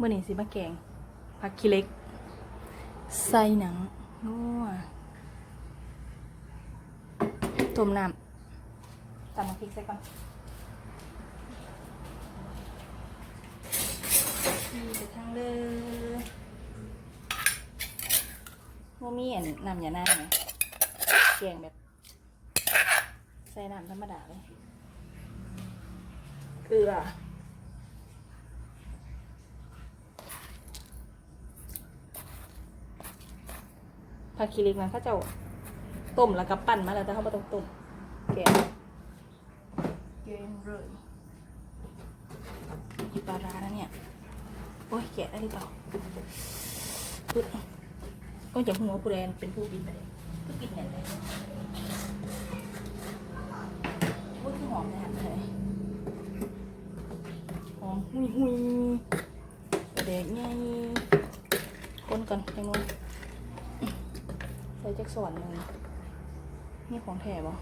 เมื่อนี้สิมาแกงผักขี้เหล็ก ใส่หนังนัวต้มน้ำตำน้ำพริกใส่ก่อนนี่ไปทางเลยโมมีอันน้ำยาหน้าไหมแกงแบบ ใส่น้ำธรรมดาเลยเกลือ ผักคีริกนั้นเขาจะเอาต้มแล้วก็ปั่นมาแล้วแต่เขาไม่ต้องต้มแกงแกงเลยมีปลาร้านะเนี่ยโอ้ยแกะได้หรือเปล่าปึ๊ดก็จะหัวปูแดนเป็นผู้บินไปเลยผู้บินเนี่ยเลยโอ้ยคือหอมนะฮะเลยหอมหุยหุยกระเดกไงคนก่อนจังนู้นใส่แจ็คส่วนหนึ่งนี่ของแถบอ่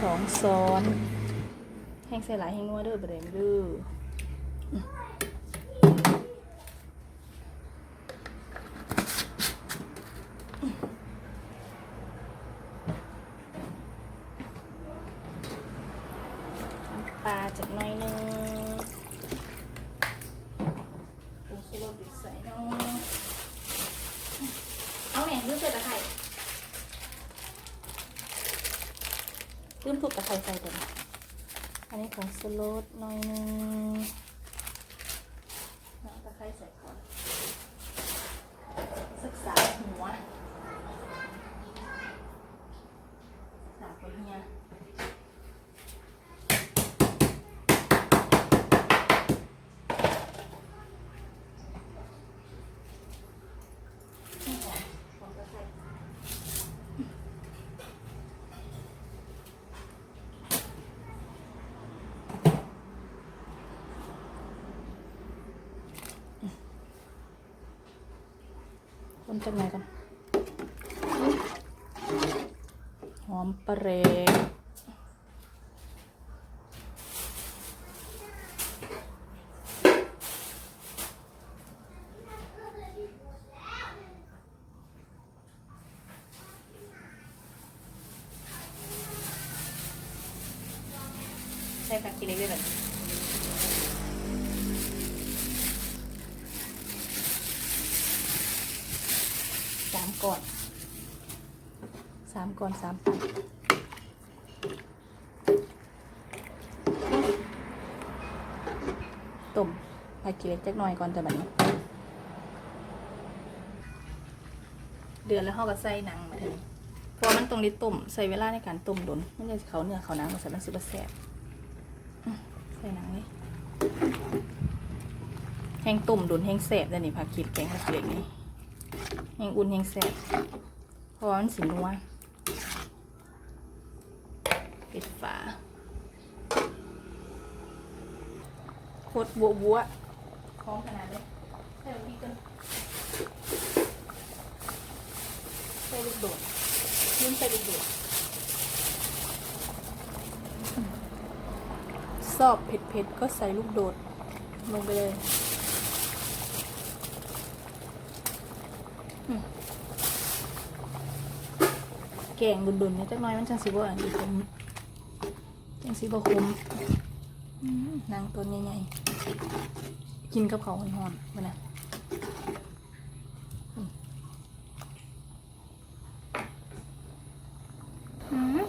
สองซ้อน แห้งใส่หลายแห้งนัวเด้อประเด็นเด้ออืมน้ำปลาจากหน้อยหนึง ปูส ใส่น้องเอาแหน่ลืมใส่ตะไคร้ลืมถูกตะไคร้ใส่ตัวนี้อันนี้ของสโลดหน่อยหนึงตะไคร้ใส่ก่อนศึกษาหัวศึกษาคนเฮียให้หอมหอมตะไคร้ คนจากไห ก่อนสามก่อนสามปันต้มผักกินเล็กจักหน่อยก่อนจะแบบนี้ เดือนแล้วเขาก็ใส่หนังมาเถอะเพราะมันตรงนี้ต้มใส่เวลาในการต้มดนมันจะเขาเนื้อเขานังมาใส่มันสิบแซ่บใส่หนังนี่แห้งต้มโดนแห้งแซ่บเลยนี่ผักขีดแกงผักขีดนี่ แห้งอุ่นแห้งแซ่บเพราะมันสีนัวปิดฝาโคตรบัวบัวคล้องขนาดเลยใส่ลงพี่กันใส่ลูกโดดยื่นใส่ลูกโดดชอบเผ็ดๆก็ใส่ลูกโดดลงไปเลยอืม แกงดุนๆเนี่ยจักหน้อยมันจังสิบ่อันนี้คมจังสิบ่คมอืมนางตัวใหญ่ๆกินกับเขาวหอนๆมานะอืม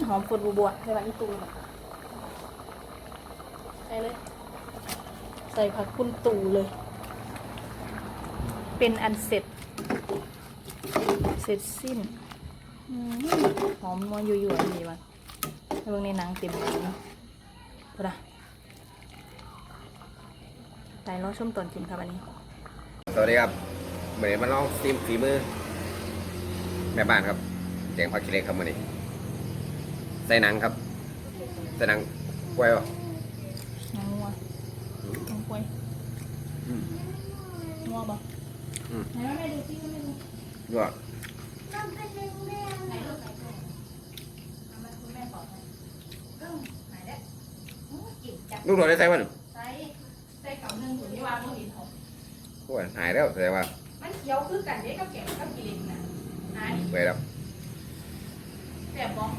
หอมฝดบัวๆใส่ใบอีตูเลยใส่เลย ใส่ผักคุณตูเลย เป็นอันเสร็จ เสร็จสิ้นอืมหอมนัวยั่วๆดีว่ะแล้วเบิ่งในหนังเต็มเลยเนาะดูนะไปรอชมตอนกินครับอันนี้ สวัสดีครับเหมือนมาลองซิมฝีมือ แม่บ้านครับแกงผักขี้เหล็กครับมื้อนี้ใส่หนังครับใส่หนังกล้วยบ่หนังนัวหนังกล้วยอืมนัวบ่อืมไหนว่าแม่ดูซิว่ ลูกหลอได้ใส่บ้างใส่ใส่กับหนึ่งถุงนี่วางลงหินหอมโอ้ยหายแล้วใส่ว่า มันเขียวคือกันเด็กกับแก่ก็กิเลนนะหายไปแล้วแสบบ้อง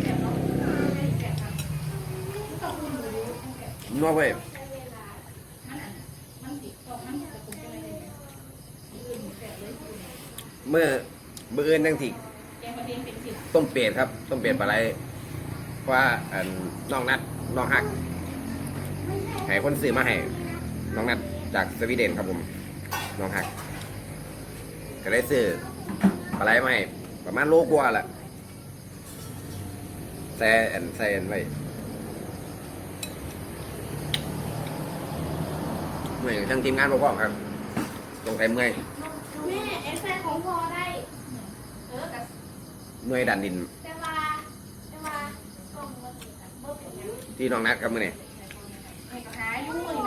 แสบบ้องไม่แสบครับต้องคุณรู้นัวเว้ยเมื่อ มืออื่นทั้งที่ต้มเป็ดครับ ต้มเป็ดปลาไหลเพราะว่าอันน้องนัดน้องฮักให้คนซื้อมาให้น้องนัดจากสวีเดนครับผมน้องฮัก ก็ได้ซื้อปลาไหลมาให้ประมาณโลกว่าละแซนแซนไว้เหมือนทั้งทีมงานบอกพ่อครับตรงไทยเมื่อยแม่เอฟแฟของพอได้ หน่วยดันดิน ที่น้องนัดกับมือเนี่ย ใหร่ย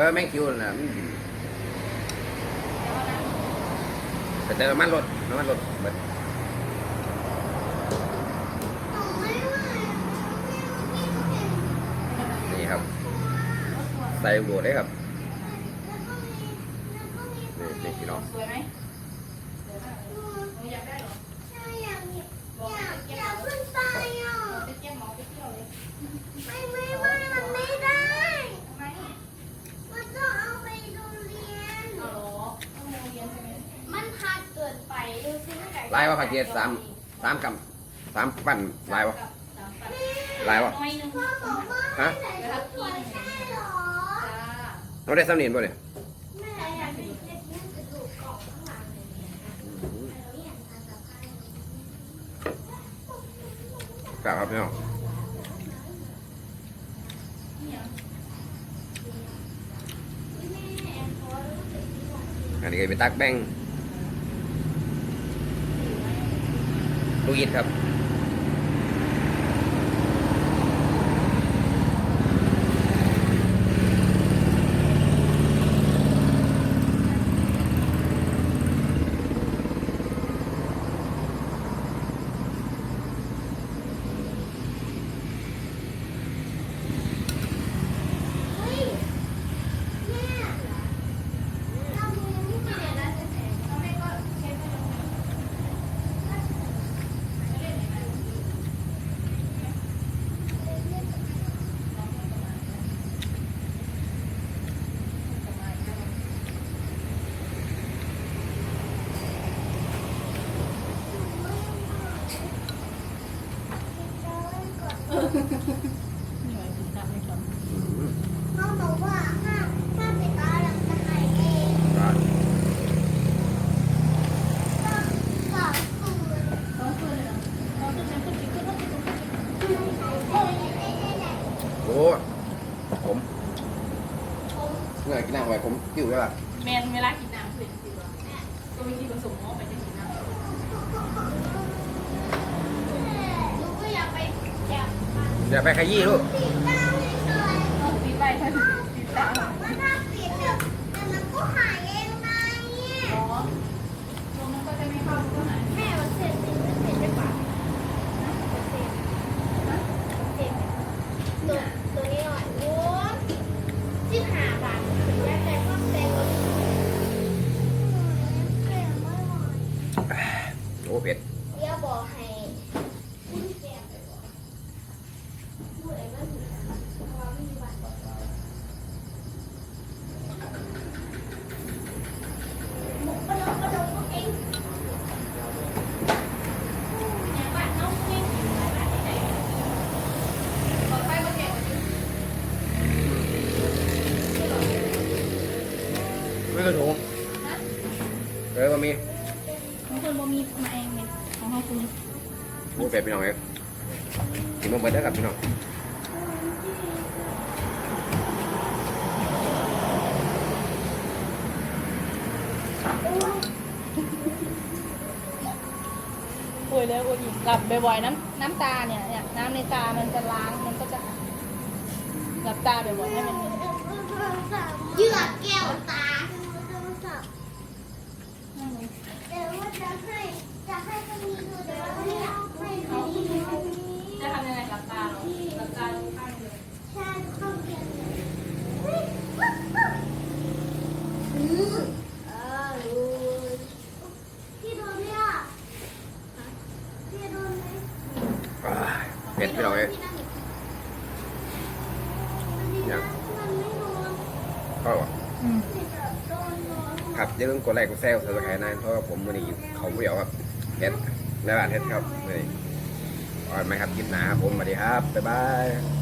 ออแมงคิวน่ะมันดีแต่มันลดมันลดนี่ครับ ใส่โดดได้ครับนี่นี่พี่น้อง สวยไหม ผักเกีสามสามกำสามปั่นลายวะลายวะฮะเราได้สำเนียงบ่เนี่ยกลับครับพี่น้องอันนี้ก็ไปตักแบง ลูกอินครับ อย่ไปขยี้ลูก ด้อครับพี่น้องอวยเลยโอวยอีหลับบ่อยๆน้ำน้ำตาเนี่ยน้ำในตามันจะล้างมันก็จะหลับตาบ่อยๆให้มัน เหยื่อแก้วตา เป็ดพี่น้องเอ้ยยังมันไม่โดนก็อืมโดนโดนครับอย่าลืมกดไลค์กดแชร์กดซับสไครต์นะเพราะว่าผมวันนี้เขาผู้เดียวครับเฮ็ดและบ้านเฮ็ดครับนี่อ่อนไหมครับคลิปหนาครับผมสวัสดีครับบ๊ายบาย